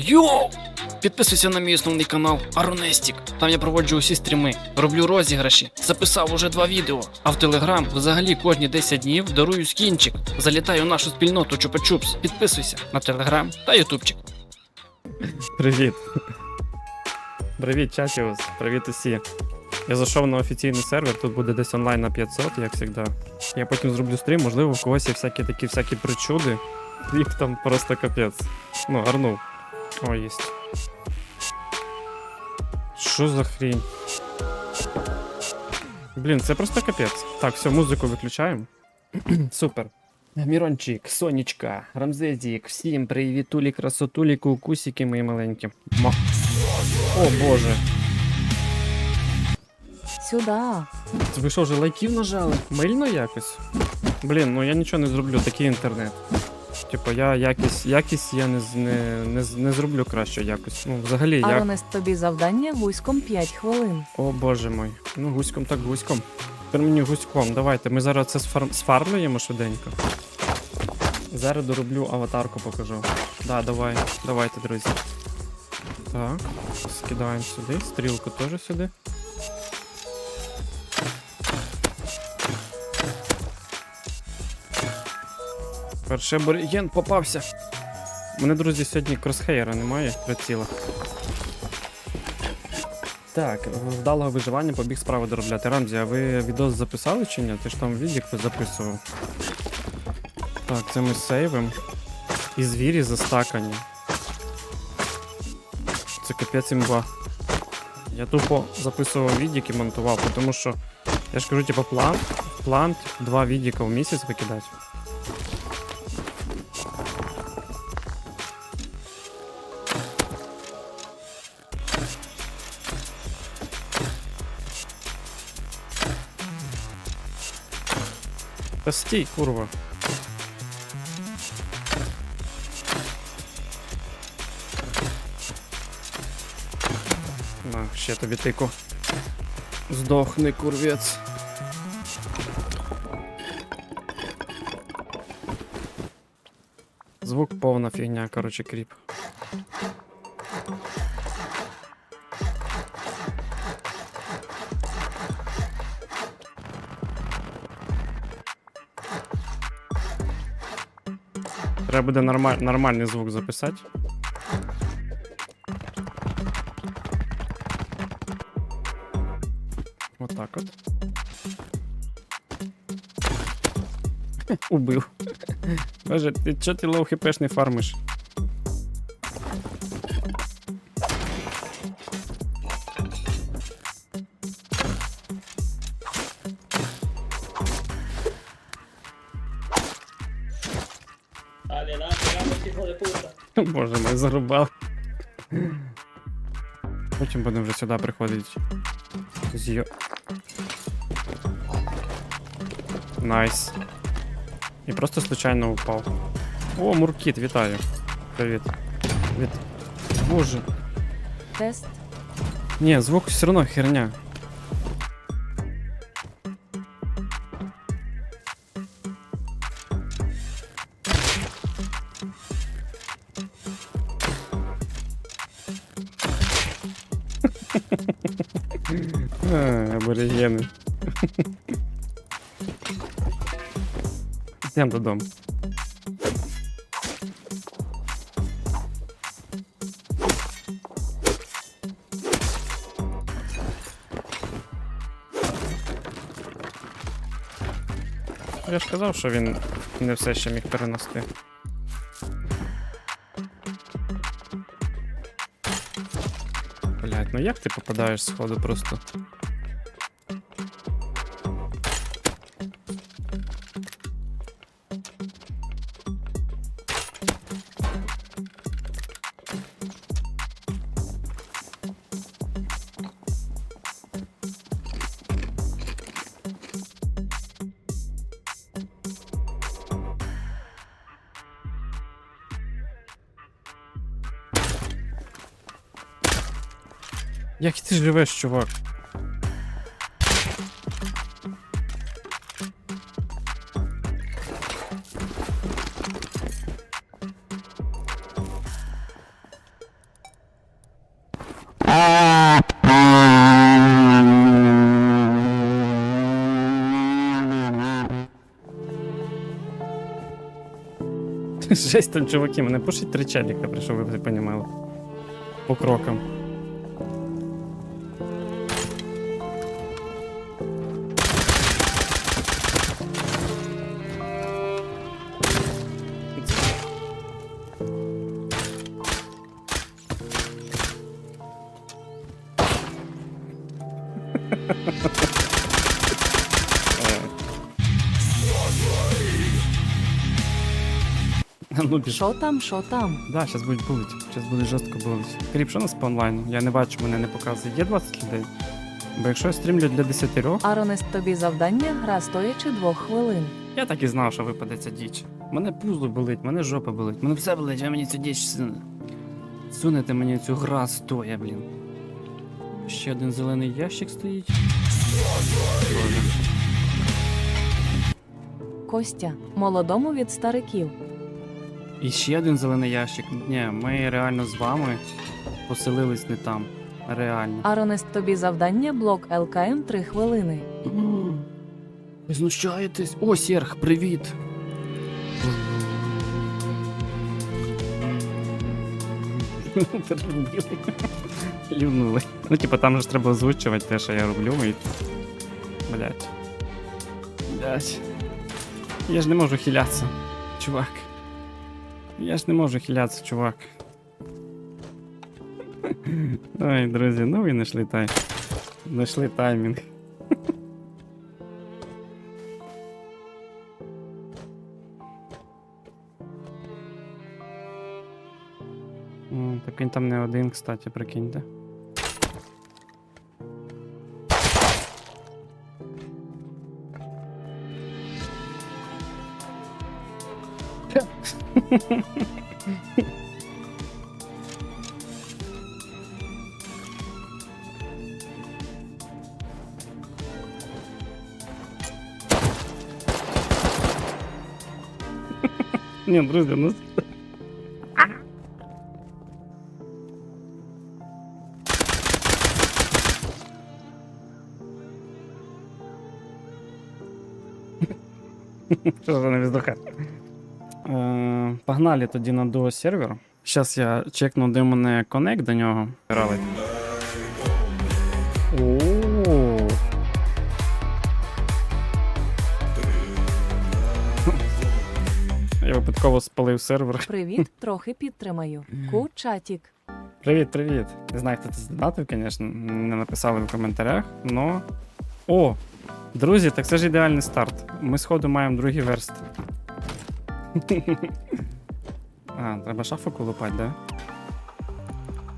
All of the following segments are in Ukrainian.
Йоу! Підписуйся на мій основний канал Аронестік. Там я проводжу усі стріми, роблю розіграші, записав уже два відео. А в Телеграм взагалі кожні 10 днів дарую скінчик. Залітай у нашу спільноту Чупа-Чупс. Підписуйся на Телеграм та Ютубчик. Привіт. Привіт, чатіус. Привіт усі. Я зайшов на офіційний сервер, тут буде десь онлайн на 500, як завжди. Я потім зроблю стрім, можливо, в когось є всякі такі всякі причуди. Їх там просто капець. Ну, гарнув. О, єсть. Що за хрінь? Блін, це просто капець. Так, все, музику виключаємо. Супер. Мірончик, Сонечка, Рамзезік, всім привітулі, красотулі, кукусики мої маленькі. Ма... О боже. Сюда. Це ви що вже лайків нажали? Мильно якось? Блін, ну я нічого не зроблю, такий інтернет. Типу, я якість, якість я не, з- не, не, з- не зроблю краще якось. Ну, взагалі, як. Аронест тобі завдання гуськом 5 хвилин. О боже мой. Ну, гуськом так гуськом. Тепер мені гуськом. Давайте, ми зараз це сфар... сфармлюємо швиденько. Зараз дороблю аватарку покажу. Да, давай, давайте, друзі. Так, скидаємо сюди, стрілку теж сюди. Перший абориген попався. У мене, друзі, сьогодні кросхейра немає приціла. Так, вдалого виживання побіг справи доробляти. Рамзі, а ви відос записали чи ні? Ти ж там відік записував. Так, це ми сейвим. І звірі застакані. Це капець імба. Я тупо записував відік і монтував, тому що я ж кажу, типу, план, план два відіка в місяць викидати. Та стій, курва. На, ще тобі тику. Здохни, курвець. Звук повна фігня, короче, кріп. Буде нормаль... нормальний звук записати. Вот так от. Убив. Боже, ти чого ти лоу хпш не фармиш? Зарубав. Потім будемо вже сюди приходити. З'여... Найс. І просто случайно упав. О, Муркіт, вітаю. Привіт. Від... Боже. Тест. Ні, звук все одно херня. Йдемо додому. Я ж казав, що він не все ще міг перенести. Блять, ну як ти попадаєш з ходу просто? ти живеш, чувак? Жесть там, чуваки, мене пушить три челіка, про що ви розуміли. По крокам. Ну, біж. Шо там, шо там? Да, зараз будуть булить. Зараз буде жорстко булить. Кріп, що у нас по онлайну? Я не бачу, мене не показує. Є 20 людей? Бо якщо я стрімлю для 10, Аронест тобі завдання гра стоячи двох хвилин. я так і знав, що випаде ця діч. Мене пузо болить, мене жопа болить, мене все болить, а мені цю діч суне. Сунете мені цю гра стоя, блін. Ще один зелений ящик стоїть. Костя, молодому від стариків. І ще один зелений ящик. Ні, ми реально з вами поселились не там. Реально. Аронест тобі завдання блок ЛКМ 3 хвилини. Ви знущаєтесь? О, Серг, привіт! Люнули. Ну, типа, там же ж треба озвучувати те, що я роблю, і. Блять. Блять. Я ж не можу хилятися, чувак. Я ж не можу хилятися, чувак. Ой, друзі, ну ви знайшли тай. Знайшли таймінг. М, Так він там не один, кстати, прикиньте. Ні, друзі, ну Що за невіздуха? Погнали тоді на дуо сервер. Зараз я чекну, де в мене коннект до нього. Грали. О. Я випадково спалив сервер. Привіт, трохи підтримаю. Ку чатік. Привіт, привіт. Не знаю, хто це здонатив, звісно, не написали в коментарях, но. О! Друзі, так це ж ідеальний старт. Ми сходу маємо другий верст. А, треба шафу колупати, да?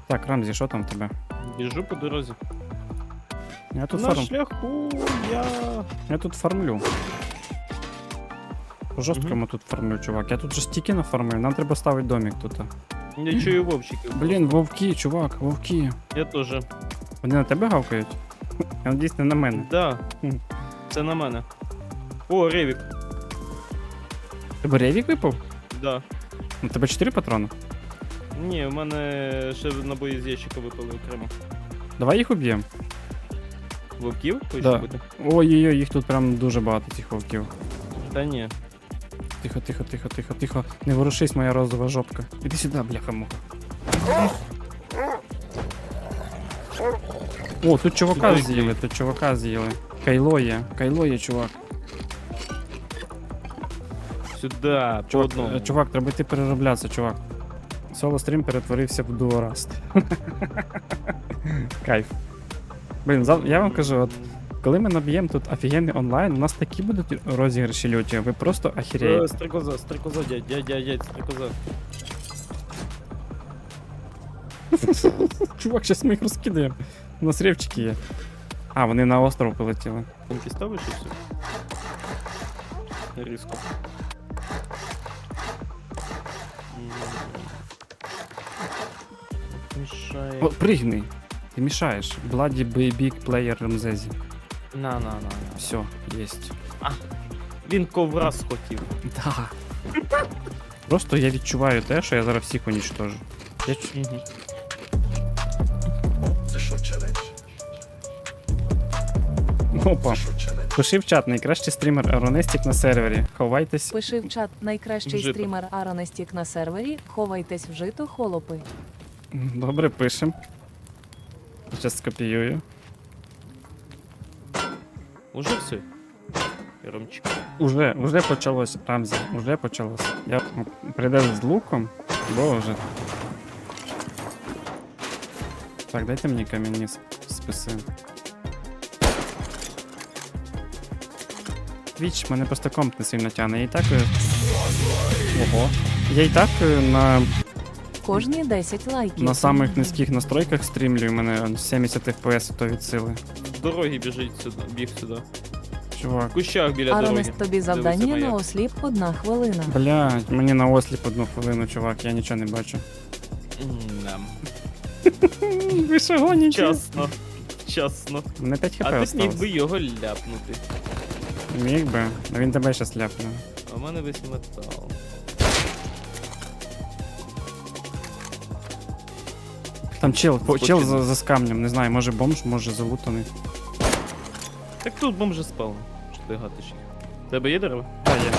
Так, Рамзі, що там в тебе? Біжу по дорозі. Я тут, На фарм... шляху я. я тут фармлю. По жорсткому тут фармлю, чувак. Я тут же стільки нафармив, нам треба ставити домик тут. Я чую вовчиків. Блін, вовки, чувак, вовки. Я теж. Вони на тебе гавкають? Я надіюсь, не на мене. Да. Це на мене. О, Ревік. Тебе ревік випав? Да. У тебе 4 патрони? Ні, у мене ще набої з ящика випали окремо. Давай їх уб'ємо. Вовків хочеш Да. бути? Ой-ой-ой, їх тут прям дуже багато цих вовків. Та ні. Тихо, тихо, тихо, тихо, тихо. Не ворушись, моя розова жопка. Іди сюди, бляха муха. О, тут чувака Сюди. з'їли, тут чувака з'їли. Кайло є, кайло є, чувак. Сюди, по Чувак, одному. е, чувак, треба йти перероблятися, чувак. Соло стрім перетворився в дуораст. Кайф. Блін, зав- я вам кажу, от коли ми наб'ємо тут офігенний онлайн, у нас такі будуть розіграші люті, ви просто Е, охереєте. Стрикоза, стрикоза, дядь, дядь, дядь, дядь, стрикоза. Чувак, зараз ми їх розкидаємо. У нас ревчики є. А, вони на остров полетіли. Танки ставиш і все. Різко. Мішає. О, пригни. Ти мішаєш. Бладі бейбік плеєр Рамзезі. На, на, на, на. Все, єсть. Він ковра схотів. Да. Просто я відчуваю те, що я зараз всіх унічтожу. Я чу... Угу. Опа. Пиши в чат, найкращий стрімер Аронестік на сервері. Ховайтесь. Пиши в чат найкращий Вжито. стрімер Аронестік на сервері. Ховайтесь в жито, холопи. Добре, пишем. Зараз скопіюю. Уже все. Ромчик. Уже, уже почалось, Рамзі, уже почалось. Я прийде з луком, боже. Так, дайте мені камінні сп- списи. Твіч, мене просто комп не сильно тягне. Я і так. е, Ого. Я і так е, на, Кожні 10 лайків. на самих низьких настройках стрімлю, у мене 70 FPS то від сили. З дороги біжить сюди, біг сюди. В Чувак. кущах біля дороги. Аронест тобі завдання на осліп одна хвилина. Блядь, мені на осліп одну хвилину, чувак, я нічого не бачу. М, нам. Ви що гоніте? Часно. Часно. Мене 5 хп А ти міг осталось. би його ляпнути. Міг би, а він тебе щас ляпне. А в мене весь метал. Там чел, по- чел за, за з камнем, не знаю, може бомж, може залутаний. Так тут бомжи спав. Що ти гатиш їх? Тебе є дерево? Та є.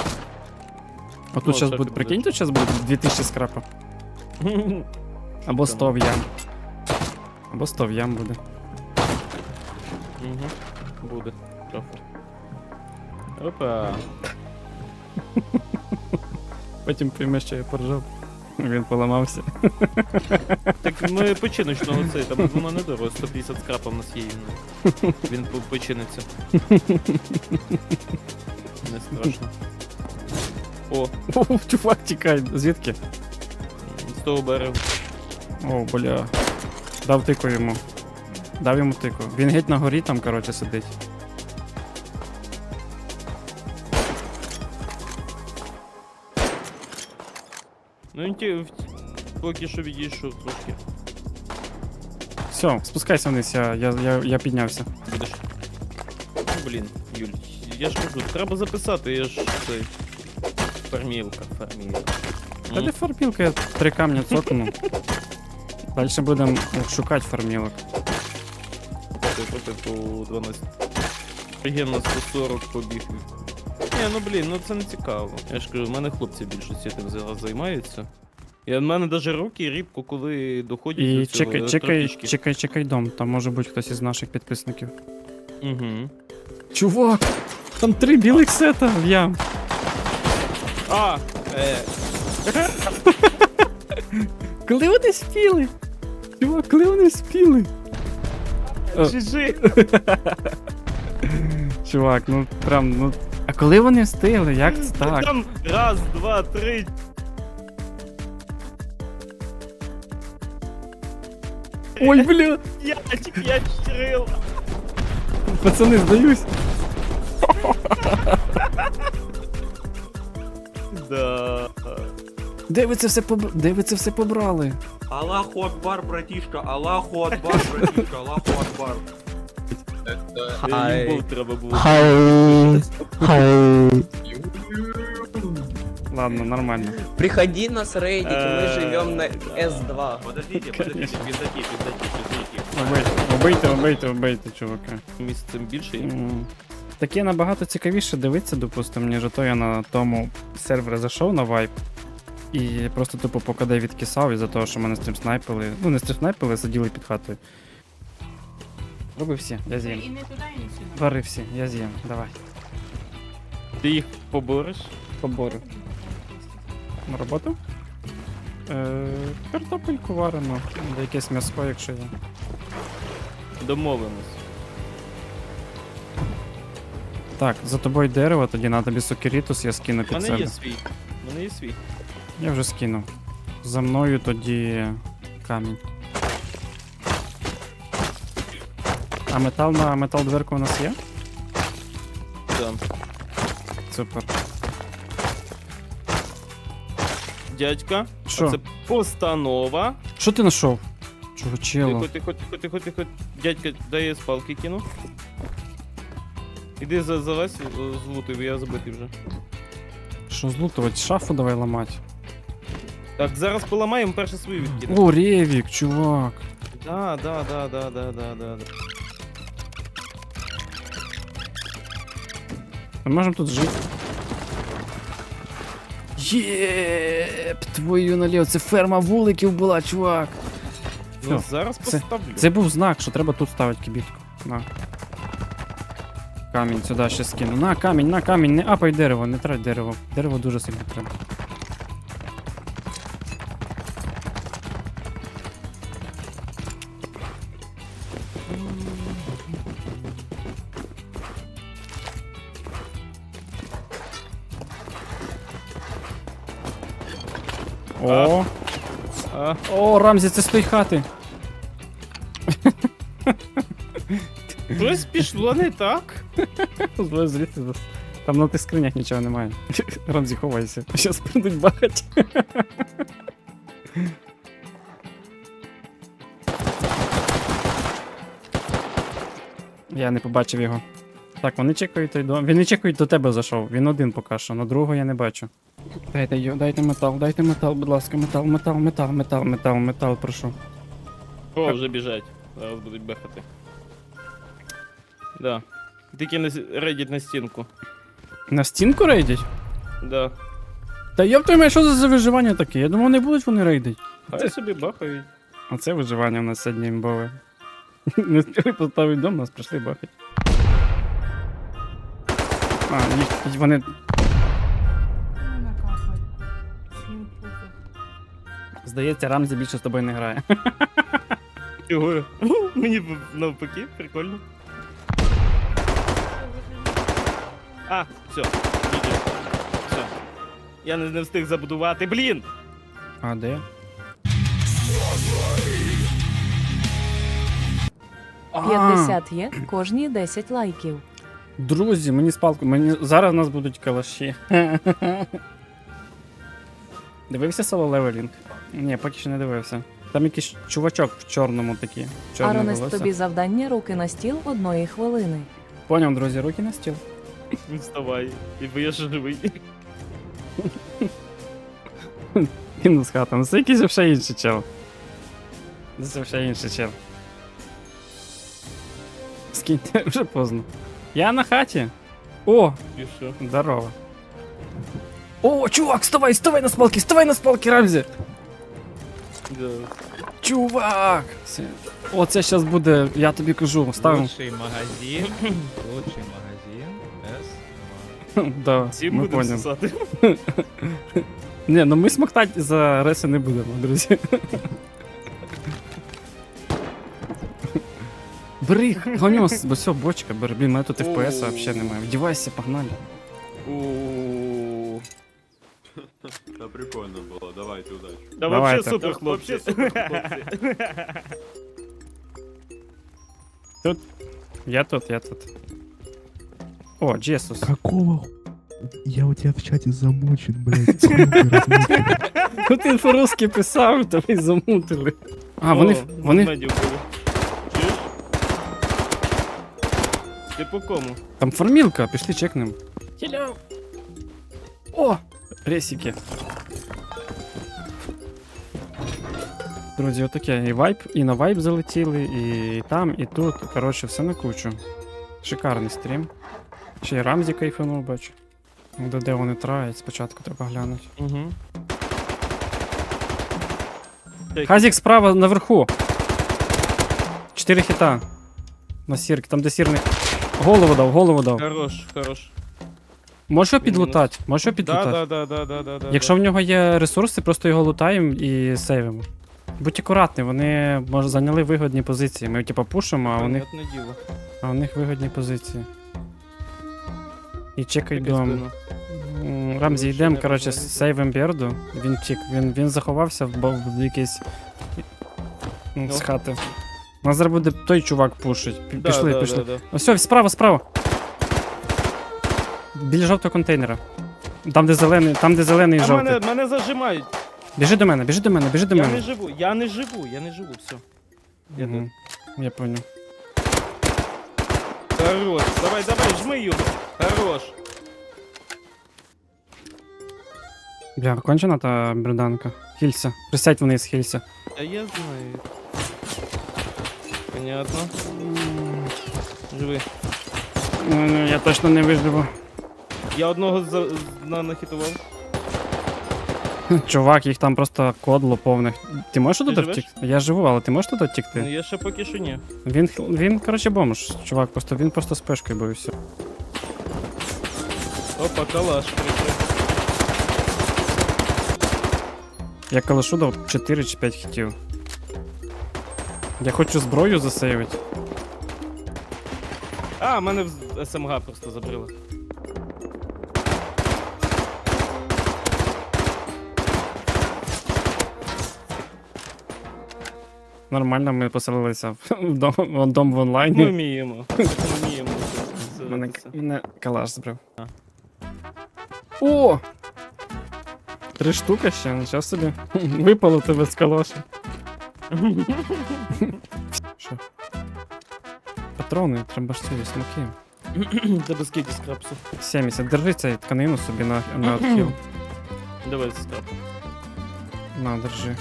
Отут Ну, зараз так буде, прикинь, тут зараз буде 2000 скрапа. Або 100 в ям. Або 100 в ям буде. Угу. Буде. Трохи. Опа. Потім прийме, що я поржав. Він поламався. Так ми починочного цей, там воно не дорого, 150 скрапа в нас є. ну. Він по- починиться. Не страшно. О, О, чувак, тікай. Звідки? з того берегу. О, бля. Дав тику йому. Дав йому тику. Він геть на горі там, коротше, сидить. Ну ті, в- поки що відійшов трошки. Все, спускайся вниз, я, я, я, я піднявся. Будеш. Ну, блін, Юль, я ж кажу, треба записати, я ж цей. Фармілка, фармілка. Та де фармілка, я три камня цокну. Далі будемо шукати фармілок. По 12. Офігенно 140 побіг. Ні, ну блін, ну це не цікаво. Я ж кажу, в мене хлопці більшості тим зараз займаються. І в мене навіть руки рідко коли доходять І до цього чекай, чекай, електротички. чекай, чекай дом, там може бути хтось із наших підписників. Угу. Чувак! Там три білих сета в ям. А! Е, Коли вони спіли? Чувак, коли вони спіли? Жижи! Чувак, ну прям, ну. А коли вони встигли? Як це так? Там раз, два, три. Ой, бля! П'ять, п'ять стріл. Пацани, здаюсь. Да. Де ви це все побр... Де ви це все побрали? Аллаху Акбар, братишка, Аллаху Акбар, братишка, Аллаху Акбар. Їм треба було. Ладно, нормально. Приходи на с рейдик, мы Э, живем на да. S2. Подождите, подождите, підождите, підождите, підождите. Убийте, убийте, убийте, убийте, чувака. Місцем більше. і- М. Таке набагато цікавіше дивитися, допустимо, ніж то я на тому сервері зайшов на вайп. І просто тупо по КД відкисав із-за того, що мене стрім снайпили. Ну, не стрім снайпили, сиділи під хатою. Роби всі, я з'їм. І не туди, і не сюди. Вари всі, я з'їм, давай. Ти їх побориш? Побори. На роботу? Е, картопельку варено, де якесь м'ясо, якщо є. Домовимось. Так, за тобою дерево, тоді на тобі сокерітус, я скину У під мене себе. є свій. У мене є свій. Я вже скинув. За мною тоді камінь. А метал на метал дверку у нас є? Да. Супер. Дядька, Що? це постанова. Що ти знайшов? Тихо, Чувачило. тихо, тихо, тихо, тихо. Дядька, дай я палки кину. Іди за, залазь е, з луту, я забитий вже. Що злутувати? Шафу давай ламати. Так, зараз поламаємо перше свою відкину. О, Ревік, чувак. Да, да, да, да, да, да, да. да. Ми можемо тут жити. Єп, твою наліво, це ферма вуликів була, чувак. Ну, Всё. зараз Це- поставлю. Це був знак, що треба тут ставити кибітку. На. Камінь сюди ще скину. На камінь, на камінь, не апай дерево, не трать дерево. Дерево дуже сильно треба. О, А, о, Рамзі, це з тої хати. щось пішло не так. Зле звідти. Там на тих скринях нічого немає. Рамзі, ховайся. Щас прийдуть бахать. Я не побачив його. Так, вони чекають той дом. Він не чекають до тебе зайшов. Він один поки що, на другого я не бачу. Дайте йо, дайте метал, дайте метал, будь ласка, метал, метал, метал, метал, метал, метал, прошу. О, вже біжать. Зараз будуть бехати. Да. Тільки не с- рейдять на стінку. На стінку рейдять? Да. Та я твою мать, що за виживання таке? Я думав, не будуть вони рейдить. Хай собі бахають. Оце виживання в нас сьогодні імбове. Не встигли поставити дом, нас прийшли бахати. А, їх, вони. Здається, Рамзі більше з тобою не грає. Чого? Мені навпаки, прикольно. А, все, відео. Все. Я не, не встиг забудувати. Блін! А де? А, 50 є, кожні 10 лайків. Друзі, мені спалку, мені зараз у нас будуть калаші. Дивився соло левелінг? Ні, поки що не дивився. Там якийсь чувачок в чорному такі. Аронес, тобі завдання руки на стіл одної хвилини. Поняв, друзі, руки на стіл. Вставай, бо я ж живий. Мінус хата, ну це якийсь вже інший чел. Це вже інший чел. Скиньте, вже поздно. Я на хаті. О, І що? здорово. О, чувак, вставай, вставай на спалки, вставай на спалки, Рамзі! Да. Чувак! Це- О, це зараз буде, я тобі кажу, ставимо. Лучший магазин. Лучший магазин. С. Да, Всім ми будемо поняли. сосати. Ні, ну ми смоктать за реси не будемо, друзі. Бери, гоньос, бо все, бочка, бери. Блін, мене тут FPS взагалі немає. Вдівайся, погнали. У. Та прикольно було, давайте удачі. Да Давайте. вообще супер, Да, хлопці. вообще супер, хлопці. Я тут, я тут. О, Джесус. Какого ху- Я у тебя в чате замучен, блядь. Хуй ты размучен. Ну ти по-русски писав, то ви замутили. А, вони, О, вони, ведмедів було. Чуєш? Ти по кому? там формілка, пішли чекнем. Хіляу. О, ресики. Друзі, отаке. І вайп, і на вайп залетіли, і там, і тут. Коротше, все на кучу. Шикарний стрім. Ще й Рамзі кайфанув, бачу. Де, де вони трають, спочатку треба глянути. Угу. Хазік справа наверху. Чотири хіта. На сірки, там де сірник. Голову дав, голову дав. Хорош, хорош. Можеш його підлутати? Можеш його підлутати? да, да, да, да, да, да. Якщо в нього є ресурси, просто його лутаємо і сейвимо. Будь акуратний, вони може зайняли вигодні позиції. Ми типа пушимо, а у них, Понятне діло. а у них вигодні позиції. І чекай Таке дом. спину. М, Рамзі, Лучше йдемо, не коротше, говорити. сейвим Берду. Він тік, він, він заховався в, бо- в якийсь. ну, З Ну. хати. Нас зараз буде той чувак пушить. Пі- Да, Пішли, да, пішли. Да, да. Ось все, справа, справа. Біля жовтого контейнера. Там, де зелений, там, де зелений і А жовтий. мене, мене зажимають. Біжи до мене, біжи до мене, біжи до Я мене. не живу, я не живу, я не живу, все. Я Мгм. Я понял. Хорош, давай, давай, жми його. Хорош. Бля, кончена та бреданка. Хілься. Присядь вниз, хілься. А я знаю. Понятно. Живи. Ну, ну, я точно не виживу. Я одного за... на нахитував. Чувак, їх там просто кодло повних. Ти можеш Ти туди живеш? втікти? Я живу, але ти можеш туди Ну втікти? я ще поки що ні. Він, він, коротше, бомж, чувак, просто він просто з пешкою все. Опа, калаш прикрив. Я калашу дав 4 чи 5 хітів. Я хочу зброю засейвити. А, мене в СМГ просто забрило. Нормально, ми поселилися в дом, в дом в Ми вміємо. Ми вміємо. Мене, мене калаш збрив. А. О! Три штуки ще, нічого собі. Випало тебе з калаша. Що? Патрони, треба ж ці смоки. Тебе скільки скрапсу? 70. Держи цей тканину собі на, на отхил. Давай скрап. На, держи.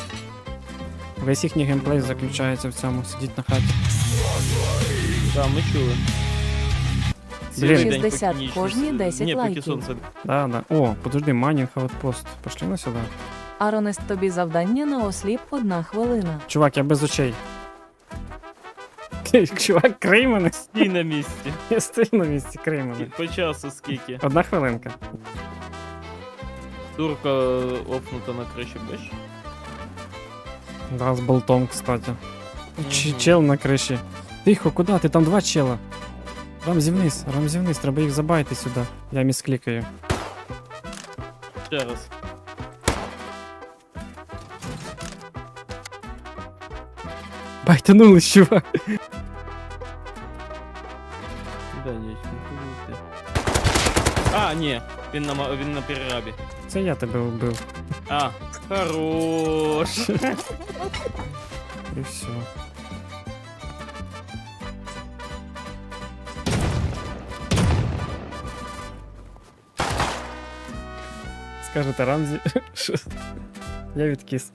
Весь їхній геймплей заключається в цьому, сидіть на хаті. Так, ми чули. Блін. Цілий день 60 поки ніч кожні 10 Ні, поки лайків. сонце. Да, да. О, подожди, майнінг аутпост. Пошли на сюди. Аронест тобі завдання на осліп одна хвилина. Чувак, я без очей. Чувак, крий мене. Стій на місці. Я стою на місці, крий мене. По часу скільки. Одна хвилинка. Турка опнута на криші, бачиш? Да, з болтом, кстати. Ч- чел на криші. Тихо, куди? Ти там два чела. Рамзі вниз, рамзі вниз, треба їх забайти сюди. Я міс клікаю. Ще раз. Байтанули, чувак. Да, дядько, куди ти? А, ні, він на, ма- він на перерабі. Це я тебе вбив. А, хорош. І все. Скажете Рамзі. що Я відкис.